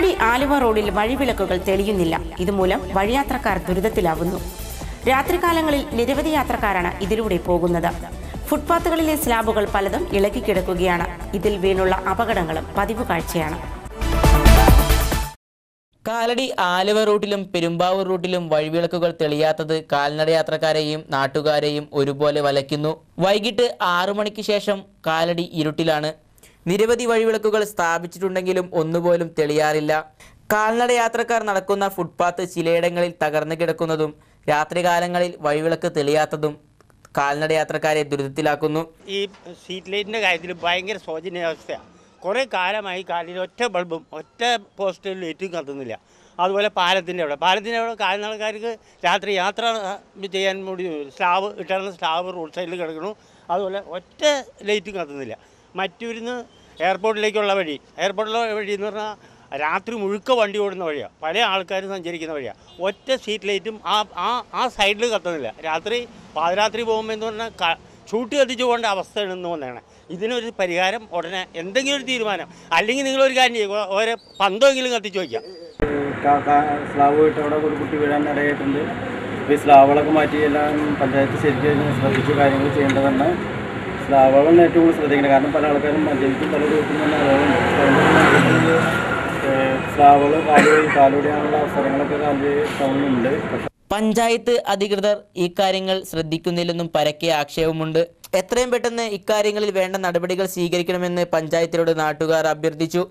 കാലടി ആലുവ റോഡിൽ വഴിവിളക്കുകൾ തെളിയുന്നില്ല. ഇതുമൂലം വഴിയാത്രക്കാർ ദുരിതത്തിലാവുന്നു. രാത്രികാലങ്ങളിൽ നിരവധി യാത്രക്കാരാണ് ഇതിലൂടെ പോകുന്നത്. ഫുട്പാത്തുകളിലെ സ്ലാബുകൾ പലതും ഇളകിക്കിടക്കുകയാണ് ഇതിൽ വീണുള്ള അപകടങ്ങളും പതിവ് കാഴ്ചയാണ്. കാലടി ആലുവ റൂട്ടിലും പെരുമ്പാവൂർ റൂട്ടിലും വഴിവിളക്കുകൾ തെളിയാത്തത് കാൽനട യാത്രക്കാരെയും നാട്ടുകാരെയും ഒരുപോലെ വലയ്ക്കുന്നു. വൈകിട്ട് ആറു മണിക്ക് ശേഷം കാലടി ഇരുട്ടിലാണ്. നിരവധി വഴിവിളക്കുകൾ സ്ഥാപിച്ചിട്ടുണ്ടെങ്കിലും ഒന്നുപോലും തെളിയാറില്ല. കാൽനട യാത്രക്കാർ നടക്കുന്ന ഫുട്പാത്ത് ചിലയിടങ്ങളിൽ തകർന്നു കിടക്കുന്നതും രാത്രികാലങ്ങളിൽ വഴിവിളക്ക് തെളിയാത്തതും കാൽനട യാത്രക്കാരെ ദുരിതത്തിലാക്കുന്നു. ഈ സീറ്റ് ലൈറ്റിന്റെ കാര്യത്തിൽ ഭയങ്കര ശോചനീയാവസ്ഥയാണ് കുറേ കാലമായി കാലിൽ ഒറ്റ ബൾബും ഒറ്റ പോസ്റ്റ് ലൈറ്റും കത്തുന്നില്ല. അതുപോലെ പാലത്തിന്റെ അവിടെ. പാലത്തിന്റെ അവിടെ കാൽനടക്കാർക്ക് രാത്രി യാത്ര ചെയ്യാൻ മുടി സ്ലാബ് ഇട്ടാൽ സ്ലാബ് റോഡ് സൈഡിൽ കിടക്കണു അതുപോലെ ഒറ്റ ലൈറ്റും കത്തുന്നില്ല. മറ്റൂരിന്ന് എയർപോർട്ടിലേക്കുള്ള വഴി. എയർപോർട്ടിലെ വഴി എന്ന് പറഞ്ഞാൽ രാത്രി മുഴുക്ക വണ്ടി ഓടുന്ന വഴിയാണ് പല ആൾക്കാരും സഞ്ചരിക്കുന്ന വഴിയാണ് ഒറ്റ സീറ്റ് ലൈറ്റും ആ ആ ആ സൈഡിൽ കത്തുന്നില്ല. രാത്രി പാതിരാത്രി പോകുമ്പോൾ എന്ന് പറഞ്ഞാൽ ചൂട്ട് കത്തിച്ചു പോകേണ്ട അവസ്ഥയാണെന്ന് തോന്നുകയാണ് ഇതിനൊരു പരിഹാരം ഉടനെ എന്തെങ്കിലും ഒരു തീരുമാനം. അല്ലെങ്കിൽ നിങ്ങളൊരു കാര്യം ചെയ്യുക ഓരോ പന്തമെങ്കിലും കത്തിച്ചു വയ്ക്കാം. സ്ലാവ് ഇട്ട് അവിടെ ഒരു കുട്ടി വീഴാൻ ഇടയായിട്ടുണ്ട്. ഈ സ്ലാവുകളൊക്കെ മാറ്റി എല്ലാം പഞ്ചായത്ത് ശരിക്കും ശ്രദ്ധിച്ച് കാര്യങ്ങൾ ചെയ്യേണ്ടതാണ്. സ്ലാബുകളാണ് ഏറ്റവും കൂടുതൽ ശ്രദ്ധിക്കുന്നത് കാരണം പല ആൾക്കാരും മദ്യപിക്കും പല രൂപത്തിൽ തന്നെ കാലുവഴിയാനുള്ള അവസരങ്ങളൊക്കെ പഞ്ചായത്ത് അധികൃതർ ഈ കാര്യങ്ങൾ ശ്രദ്ധിക്കുന്നില്ലെന്നും പരക്കെ ആക്ഷേപമുണ്ട്. എത്രയും പെട്ടെന്ന് ഇക്കാര്യങ്ങളിൽ വേണ്ട നടപടികൾ സ്വീകരിക്കണമെന്ന് പഞ്ചായത്തിലൂടെ നാട്ടുകാർ അഭ്യർത്ഥിച്ചു.